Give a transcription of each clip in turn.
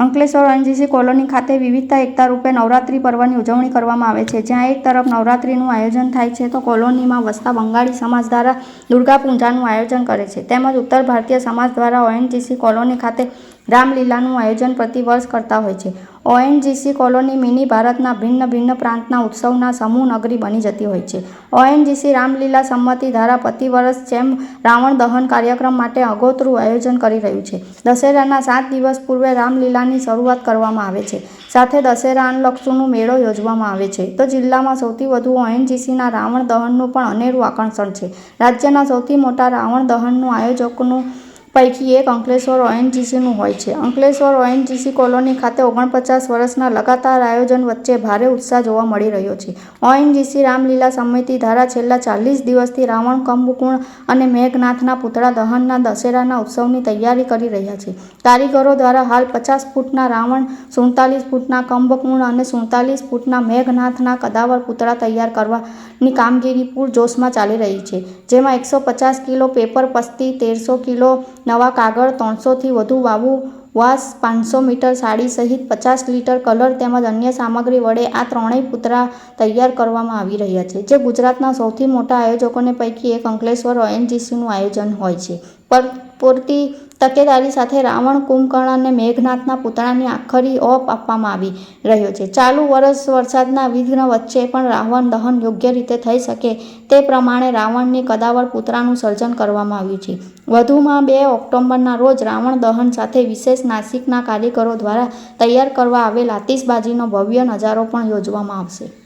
Ankleshwar એનજીસી colony ખાતે વિવિધતા, એકતા રૂપે નવરાત્રિ પર્વની ઉજવણી કરવામાં આવે છે. જ્યાં એક તરફ નવરાત્રીનું આયોજન થાય છે, તો કોલોનીમાં વસતા બંગાળી સમાજ દ્વારા દુર્ગા પૂજાનું આયોજન કરે છે. તેમજ ઉત્તર ભારતીય સમાજ દ્વારા ઓએનજીસી કોલોની ખાતે રામલીલાનું આયોજન પ્રતિવર્ષ કરતા હોય છે. ઓએનજીસી કોલોની મિની ભારતના ભિન્ન ભિન્ન પ્રાંતના ઉત્સવના સમૂહ નગરી બની જતી હોય છે. ઓએનજીસી રામલીલા સંમતિ ધારા પ્રતિ વર્ષ જેમ રાવણ દહન કાર્યક્રમ માટે અગોતરું આયોજન કરી રહ્યું છે. દશેરાના સાત દિવસ પૂર્વે રામલીલાની શરૂઆત કરવામાં આવે છે. સાથે દશેરા અનલક્ષુનો મેળો યોજવામાં આવે છે. તો જિલ્લામાં સૌથી વધુ ઓએનજીસીના રાવણ દહનનું પણ અનેરું આકર્ષણ છે. રાજ્યના સૌથી મોટા રાવણ દહનનું આયોજકનું પૈકી એક અંકલેશ્વર ઓએનજીસીનું હોય છે. અંકલેશ્વર ઓએનજીસી કોલોની ખાતે ઓગણપચાસ વર્ષના લગાતાર આયોજન વચ્ચે ભારે ઉત્સાહ જોવા મળી રહ્યો છે. ઓએનજીસી રામલીલા સમિતિ દ્વારા છેલ્લા ચાલીસ દિવસથી રાવણ કંભકુણ અને મેઘનાથના પૂતળા દહનના દશેરાના ઉત્સવની તૈયારી કરી રહ્યા છે. કારીગરો દ્વારા હાલ પચાસ ફૂટના રાવણ, સુડતાલીસ ફૂટના કંભકુણ અને સુડતાલીસ ફૂટના મેઘનાથના કદાવર પૂતળા તૈયાર કરવાની કામગીરી પૂરજોશમાં ચાલી રહી છે, જેમાં એકસો પચાસ કિલો પેપર પસ્તી, તેરસો કિલો નવા કાગળ ત્રણસોથી વધુ વાવું વાસ પાંચસો મીટર સાડી સહિત પચાસ લીટર કલર તેમજ અન્ય સામગ્રી વડે આ ત્રણેય પુતળા તૈયાર કરવામાં આવી રહ્યા છે. જે ગુજરાતના સૌથી મોટા આયોજકોને પૈકી એક અંકલેશ્વર ઓએનજીસીનું આયોજન હોય છે. પર પૂરતી તકેદારી સાથે રાવણ, કુંભકર્ણ અને મેઘનાથના પુતળાની આખરી ઓપ આપવામાં આવી રહ્યો છે. ચાલુ વર્ષ વરસાદના વિઘ્ન વચ્ચે પણ રાવણ દહન યોગ્ય રીતે થઈ શકે તે પ્રમાણે રાવણની કદાવર પુતળાનું સર્જન કરવામાં આવ્યું છે. વધુમાં બે ઓક્ટોબરના રોજ રાવણ દહન સાથે વિશેષ નાસિકના કારીગરો દ્વારા તૈયાર કરવા આવેલ આતિશબાજીનો ભવ્ય નજારો પણ યોજવામાં આવશે.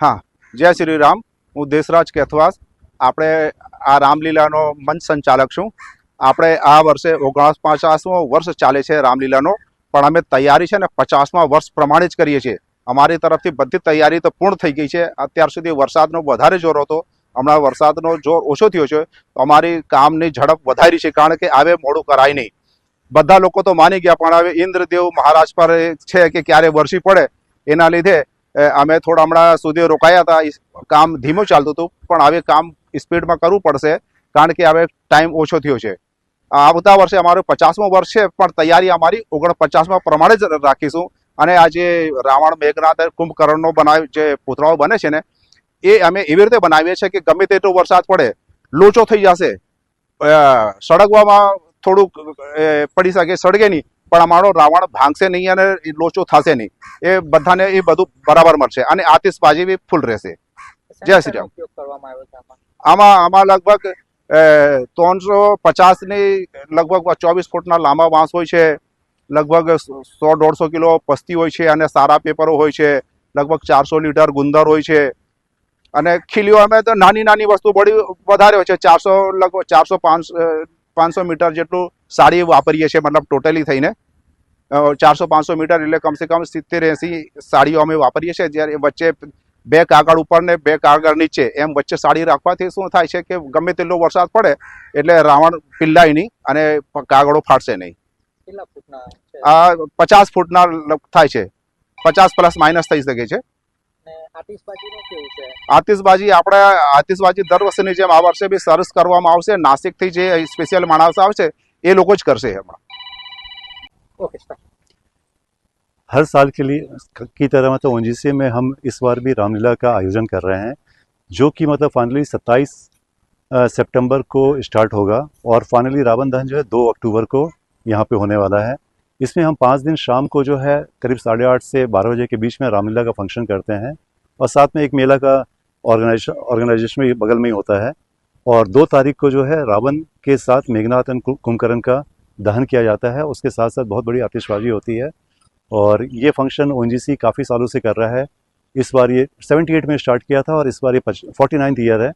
હા, જય શ્રી રામ. હું દેશરાજ કેથવાસ. આપણે આ રામલીલાનો મંચ સંચાલક છું. આપણે આ વર્ષે ઓગણસ પચાસમો વર્ષ ચાલે છે રામલીલાનો. પણ અમે તૈયારી છે ને પચાસમાં વર્ષ પ્રમાણે જ કરીએ છીએ. અમારી તરફથી બધી તૈયારી તો પૂર્ણ થઈ ગઈ છે. અત્યાર સુધી વરસાદનો વધારે જોર હતો. હમણાં વરસાદનો જોર ઓછો થયો છે. તો અમારી કામની ઝડપ વધારી છે કારણ કે આવે મોડું કરાય નહીં. બધા લોકો તો માની ગયા પણ હવે ઇન્દ્રદેવ મહારાજ પર છે કે ક્યારે વરસી પડે એના લીધે અમે થોડા હમણાં સુધી રોકાયા હતા. કામ ધીમું ચાલતું હતું, પણ હવે કામ સ્પીડમાં કરવું પડશે, કારણ કે હવે ટાઈમ ઓછો થયો છે. આવતા વર્ષે અમારું પચાસમું વર્ષ છે, પણ તૈયારી અમારી ઓગણપચાસમાં પ્રમાણે જ રાખીશું. અને આ જે રાવણ મેઘનાથ કુંભકર્ણનો બનાવ જે પૂતળાઓ બને છે ને, એ અમે એવી રીતે બનાવીએ છીએ કે ગમે તેટલો વરસાદ પડે, લોચો થઈ જશે. સળગવામાં થોડુંક પડી શકે, સળગે નહીં. પણ અમારો રાવણ ભાંગશે નહીં અને લોચો થશે નહીં. એ બધાને એ બધું બરાબર મળશે અને આતિશબાજી બી ફૂલ રહેશે. જય શ્રી રામ. આમાં. આમાં લગભગ ત્રણસો પચાસની લગભગ ચોવીસ ફૂટના લાંબા વાંસ હોય છે લગભગ સો દોઢસો કિલો પસ્તી હોય છે અને સારા પેપરો હોય છે લગભગ ચારસો લીટર ગુંદર હોય છે. અને ખીલીઓ અમે તો નાની નાની વસ્તુ બળી વધારે હોય છે ચારસો લગભગ ચારસો પાંચસો પાંચસો મીટર જેટલું સાડી વાપરીએ છીએ મતલબ ટોટલી થઈને. ચારસો પાંચસો મીટર એટલે કમસે કમ સિત્તેર એંસી સાડીઓ અમે વાપરીએ છીએ જ્યારે વચ્ચે બે કાગળ ઉપર ને બે કાગળ નીચે એમ વચ્ચે સાડી રાખવાથી શું થાય છે કે ગમે તેટલો વરસાદ પડે એટલે રાવણ પિલ્લાય નહીં અને કાગળો ફાટશે નહીં. આ પચાસ ફૂટના થાય છે. પચાસ પ્લસ માઇનસ થઈ શકે છે. આતિશબાજી આપણે આતિશબાજી દર વર્ષની જેમ આ વર્ષે બી સરસ કરવામાં આવશે નાસિકથી જે સ્પેશિયલ માણસ આવશે એ લોકો જ કરશે હમણાં ઓકે સ્ટાર્ટ हर साल के लिए की तरह मतलब ओनजीसी में हम इस बार भी रामलीला का आयोजन कर रहे हैं जो कि मतलब फाइनली 27 अ, सितंबर को स्टार्ट होगा और फाइनली रावण दहन जो है 2 अक्टूबर को यहाँ पे होने वाला है इसमें हम पाँच दिन शाम को जो है करीब साढ़े आठ से बारह बजे के बीच में रामलीला का फंक्शन करते हैं और साथ में एक मेला का ऑर्गेनाइजेशन ऑर्गेनाइजेशन भी बगल में ही होता है। और दो तारीख को जो है रावण के साथ मेघनाथ एंड कुंभकर्ण का दहन किया जाता है। उसके साथ साथ बहुत बड़ी आतिशबाजी होती है। और ये फ़ंक्शन ओ काफ़ी सालों से कर रहा है। इस बार ये 78 में स्टार्ट किया था और इस बार ये फोर्टी ईयर है।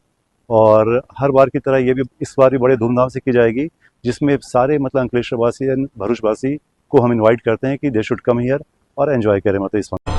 और हर बार की तरह ये भी, इस बार भी बड़े धूमधाम से की जाएगी, जिसमें सारे मतलब अंकलेश्वर वासी एंड भरूच वासी को हम इनवाइट करते हैं कि दे शुड कम हियर और एंजॉय करें मतलब इस फ़ंक्शन